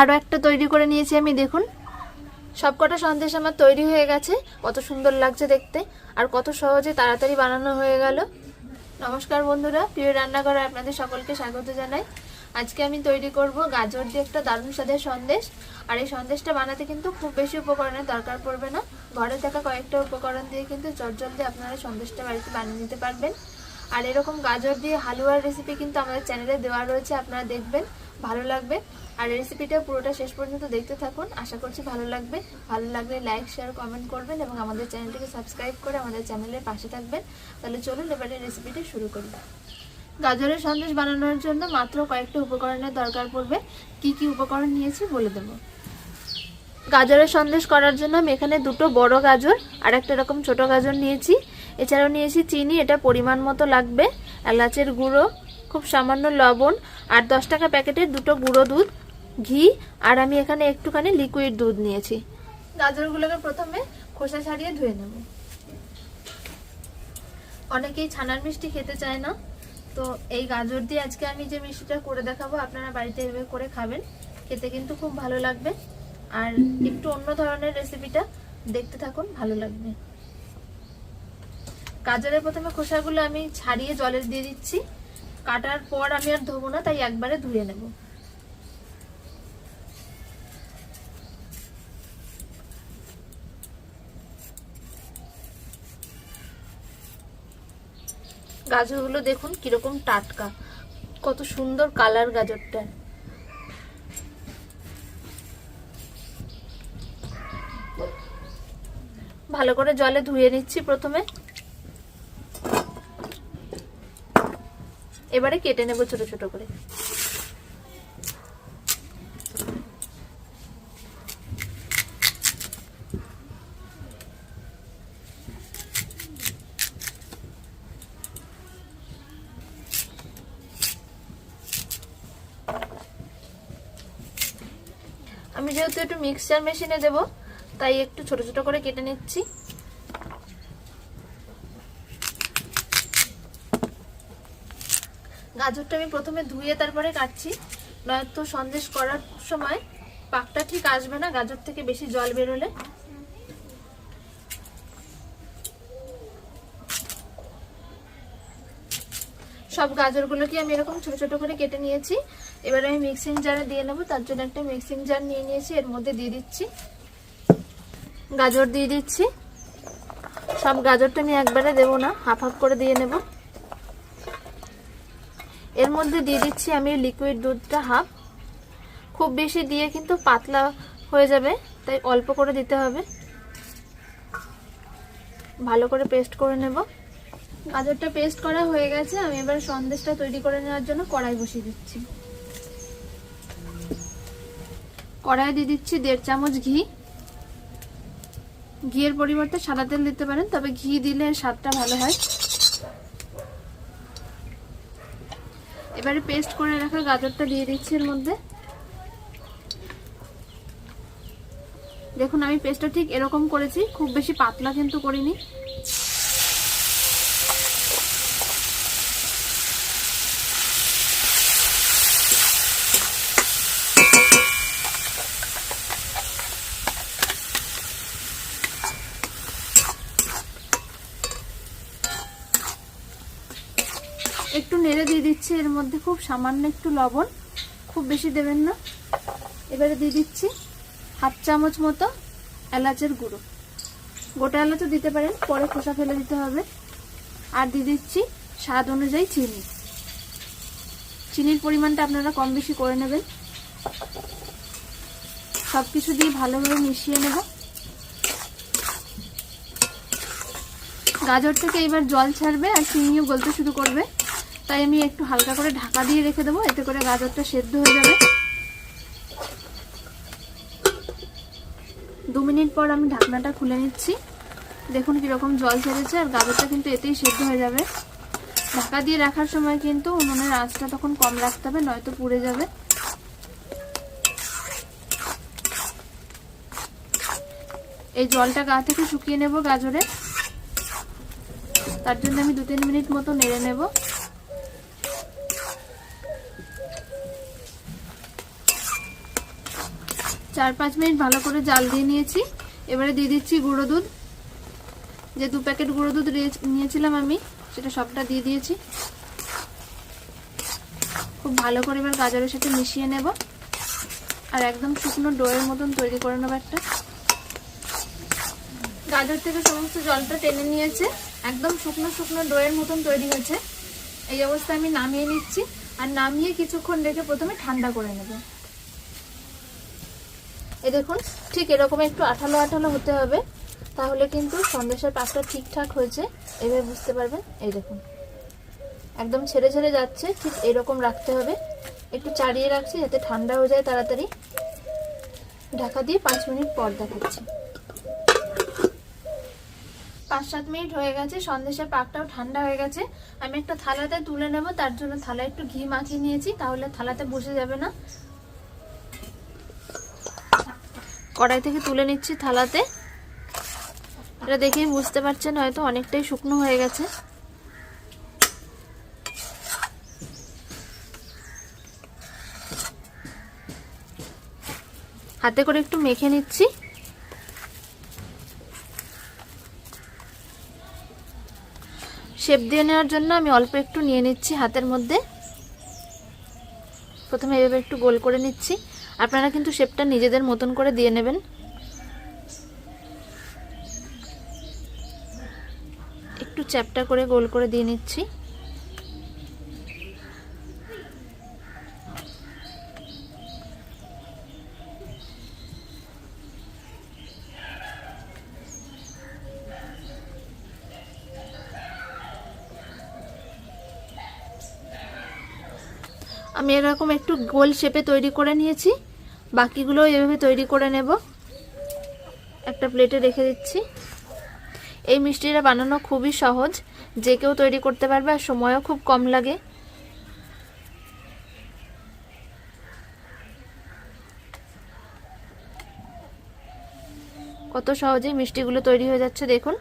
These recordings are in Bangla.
আরও একটা তৈরি করে নিয়েছি আমি, দেখুন। সবকটা সন্দেশ আমার তৈরি হয়ে গেছে। কত সুন্দর লাগছে দেখতে। আর কত সহজে তাড়াতাড়ি বানানো হয়ে গেল। নমস্কার বন্ধুরা, প্রিয় রান্নাঘরে আপনাদের সকলকে স্বাগত জানাই। আজকে আমি তৈরি করব গাজর দিয়ে একটা দারুণ স্বাদের সন্দেশ। আর এই সন্দেশটা বানাতে কিন্তু খুব বেশি উপকরণের দরকার পড়বে না। ঘরে থাকা কয়েকটা উপকরণ দিয়ে কিন্তু চটজলদি আপনারা সন্দেশটা বাড়িতে বানিয়ে নিতে পারবেন। আর এরকম গাজর দিয়ে হালুয়ার রেসিপি কিন্তু আমাদের চ্যানেলে দেওয়া রয়েছে, আপনারা দেখবেন, ভালো লাগবে। আর রেসিপিটা পুরোটা শেষ পর্যন্ত দেখতে থাকুন। আশা করছি ভালো লাগবে। ভালো লাগলে লাইক শেয়ার কমেন্ট করবেন এবং আমাদের চ্যানেলটিকে সাবস্ক্রাইব করে আমাদের চ্যানেলের পাশে থাকবেন। তাহলে চলুন এবারে রেসিপিটা শুরু করি। গাজরের সন্দেশ বানানোর জন্য মাত্র কয়েকটা উপকরণের দরকার পড়বে। কি কি উপকরণ নিয়েছি বলে দেবো। গাজরের সন্দেশ করার জন্য আমি এখানে দুটো বড় গাজর আর একটা এরকম ছোট গাজর নিয়েছি। এছাড়াও নিয়েছি চিনি, এটা পরিমাণ মতো লাগবে। এলাচের গুঁড়ো, খুব সামান্য লবণ, আর দশ টাকা প্যাকেটের দুটো গুঁড়ো দুধ, ঘি, আর আমি এখানে একটুখানি লিকুইড দুধ নিয়েছি। গাজরগুলোকে প্রথমে খোসা ছাড়িয়ে ধুয়ে নেব। অনেকেই ছানার মিষ্টি খেতে চায় না, তো এই গাজর দিয়ে আজকে আমি যে মিষ্টিটা করে দেখাবো, আপনারা বাড়িতে এভাবে করে খাবেন। খেতে কিন্তু খুব ভালো লাগবে। আর একটু অন্য ধরনের রেসিপিটা দেখতে থাকুন, ভালো লাগবে। গাজরের প্রথমে খোসাগুলো আমি ছাড়িয়ে জলে দিয়ে দিচ্ছি। কাটার পর আমি আর ধোবো না, তাই একবারে ধুয়ে নেব। গাজরগুলো দেখুন কীরকম টাটকা, কত সুন্দর কালার গাজরটা। ভালো করে জলে ধুয়ে নিচ্ছি প্রথমে। এবারে কেটে নেব ছোট ছোট করে। আমি যেহেতু একটু মিক্সচার মেশিনে দেব, তাই একটু ছোট ছোট করে কেটে নিচ্ছি। গাজরটা আমি প্রথমে ধুয়ে তারপরে কাটছি। নয়তো সন্দেশ করার সময় পাকটা ঠিক আসবে না, গাজর থেকে বেশি জল বেরোলে। সব গাজরগুলোকে আমি এরকম ছোট ছোট করে কেটে নিয়েছি। এবার আমি মিক্সিং জারে দিয়ে নেব, তার জন্য একটা মিক্সিং জার নিয়ে নিয়েছি, এর মধ্যে দিয়ে দিচ্ছি। গাজর দিয়ে দিচ্ছি। সব গাজরটা আমি একবারে দেবো না হাফ হাফ করে দিয়ে নেব। এর মধ্যে দিয়ে দিচ্ছি আমি লিকুইড দুধটা হাফ খুব বেশি দিয়ে কিন্তু পাতলা হয়ে যাবে, তাই অল্প করে দিতে হবে। ভালো করে পেস্ট করে নেব। গাজরটা পেস্ট করা হয়ে গেছে, আমি এবার সন্দেশটা তৈরি করে নেওয়ার জন্য কড়াই বসিয়ে দিচ্ছি। কড়াই দিয়ে দিচ্ছি দেড় চামচ ঘি। ঘিয়ের পরিবর্তে সাদা তেল দিতে পারেন, তবে ঘি দিলে স্বাদটা ভালো হয়। এবারে পেস্ট করে রাখা গাজরটা দিয়ে দিচ্ছি এর মধ্যে। দেখুন, আমি পেস্টটা ঠিক এরকম করেছি, খুব বেশি পাতলা কিন্তু করিনি। একটু নেড়ে দিয়ে দিচ্ছি, এর মধ্যে খুব সামান্য একটু লবণ, খুব বেশি দেবেন না। এবারে দিয়ে দিচ্ছি হাফ চামচ মতো এলাচের গুঁড়ো। গোটা এলাচও দিতে পারেন, পরে খোসা ফেলে দিতে হবে। আর দিয়ে দিচ্ছি স্বাদ অনুযায়ী চিনি। চিনির পরিমাণটা আপনারা কম বেশি করে নেবেন। সব কিছু দিয়ে ভালোভাবে মিশিয়ে নেব। গাজর থেকে এবার জল ছাড়বে আর চিনিও গলতে শুরু করবে। তাই আমি একটু হালকা করে ঢাকা দিয়ে রেখে দেবো, এতে করে গাজরটা সেদ্ধ হয়ে যাবে। দু মিনিট পর আমি ঢাকনাটা খুলে নিচ্ছি। দেখুন কীরকম জল ছেড়েছে, আর গাজরটা কিন্তু এতেই সেদ্ধ হয়ে যাবে। ঢাকা দিয়ে রাখার সময় কিন্তু উনুনের আঁচটা তখন কম রাখতে হবে, নয়তো পুড়ে যাবে। এই জলটা গা থেকে শুকিয়ে নেব গাজরে। তার জন্য আমি দু তিন মিনিট মতো নেড়ে নেব। চার পাঁচ মিনিট ভালো করে জাল দিয়ে নিয়েছি। এবারে দিয়ে দিচ্ছি গুঁড়ো দুধ। যে দু প্যাকেট গুঁড়ো দুধ নিয়েছিলাম আমি, সেটা সবটা দিয়ে দিয়েছি। খুব ভালো করে এবার গাজরের সাথে মিশিয়ে নেব। আর একদম শুকনো ডোয়ের মতন তৈরি করে নেব একটা। গাজর থেকে সমস্ত জলটা টেনে নিয়েছে। একদম শুকনো শুকনো ডোয়ের মতন তৈরি হয়েছে। এই অবস্থায় আমি নামিয়ে নিচ্ছি। আর নামিয়ে কিছুক্ষণ রেখে প্রথমে ঠান্ডা করে নেব। এই দেখুন, ঠিক এরকম একটু আঠালো আঠালো হতে হবে, তাহলে কিন্তু সন্দেশের পাকটা ঠিকঠাক হয়েছে, এভাবে বুঝতে পারবেন? এই দেখুন, একদম ছেড়ে ছেড়ে যাচ্ছে, ঠিক এরকম রাখতে হবে, একটু চাড়িয়ে রাখছি যাতে ঠান্ডা হয়ে যায় তাড়াতাড়ি। ঢাকা দিয়ে পাঁচ মিনিট পর দেখাচ্ছি। পাঁচ সাত মিনিট হয়ে গেছে, সন্দেশের পাকটাও ঠান্ডা হয়ে গেছে। আমি একটা থালাতে তুলে নেব, তার জন্য থালায় একটু ঘি মাখিয়ে নিয়েছি, তাহলে থালাতে বসে যাবে না। কড়াই থেকে তুলে নিচ্ছি থালাতে। এটা দেখেই বুঝতে পারছেন, হয়তো অনেকটাই শুকনো হয়ে গেছে। হাতে করে একটু মেখে নিচ্ছি। শেপ দিয়ে নেওয়ার জন্য আমি অল্প একটু নিয়ে নিচ্ছি হাতের মধ্যে। প্রথমে এভাবে একটু গোল করে নিচ্ছি। আপনারা কিন্তু শেপটা নিজেদের মতন করে দিয়ে নেবেন। একটু চ্যাপটা করে গোল করে দিয়ে নিচ্ছি। আমি এরকম একটু গোল শেপে তৈরি করে নিয়েছি। বাকিগুলো এভাবে তৈরি করে নেব। একটা প্লেটে রেখে দিচ্ছি। এই মিষ্টিটা বানানো খুবই সহজ। যে কেউ তৈরি করতে পারবে আর সময়ও খুব কম লাগে। কত সহজেই মিষ্টিগুলো তৈরি হয়ে যাচ্ছে দেখুন।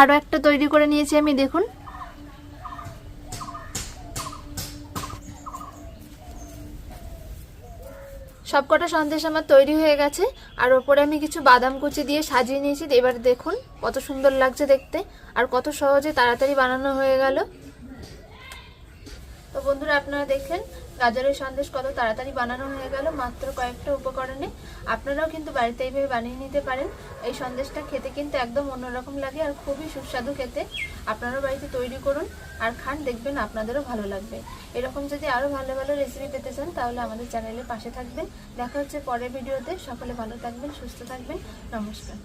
আরও একটা তৈরি করে নিয়েছি আমি, দেখুন। সবকটা সন্দেশ আমার তৈরি হয়ে গেছে। আর ওপরে আমি কিছু বাদাম কুচি দিয়ে সাজিয়ে নিয়েছি। এবার দেখুন কত সুন্দর লাগছে দেখতে। আর কত সহজে তাড়াতাড়ি বানানো হয়ে গেল। তো বন্ধুরা আপনারা দেখলেন গাজরের সন্দেশ কত তাড়াতাড়ি বানানো হয়ে গেল, মাত্র কয়েকটা উপকরণে। আপনারাও কিন্তু বাড়িতে এইভাবে বানিয়ে নিতে পারেন। এই সন্দেশটা খেতে কিন্তু একদম অন্যরকম লাগে আর খুবই সুস্বাদু খেতে। আপনারাও বাড়িতে তৈরি করুন আর খান, দেখবেন আপনাদেরও ভালো লাগবে। এরকম যদি আরও ভালো ভালো রেসিপি পেতে চান, তাহলে আমাদের চ্যানেলের পাশে থাকবেন। দেখা হচ্ছে পরের ভিডিওতে। সকলে ভালো থাকবেন, সুস্থ থাকবেন। নমস্কার।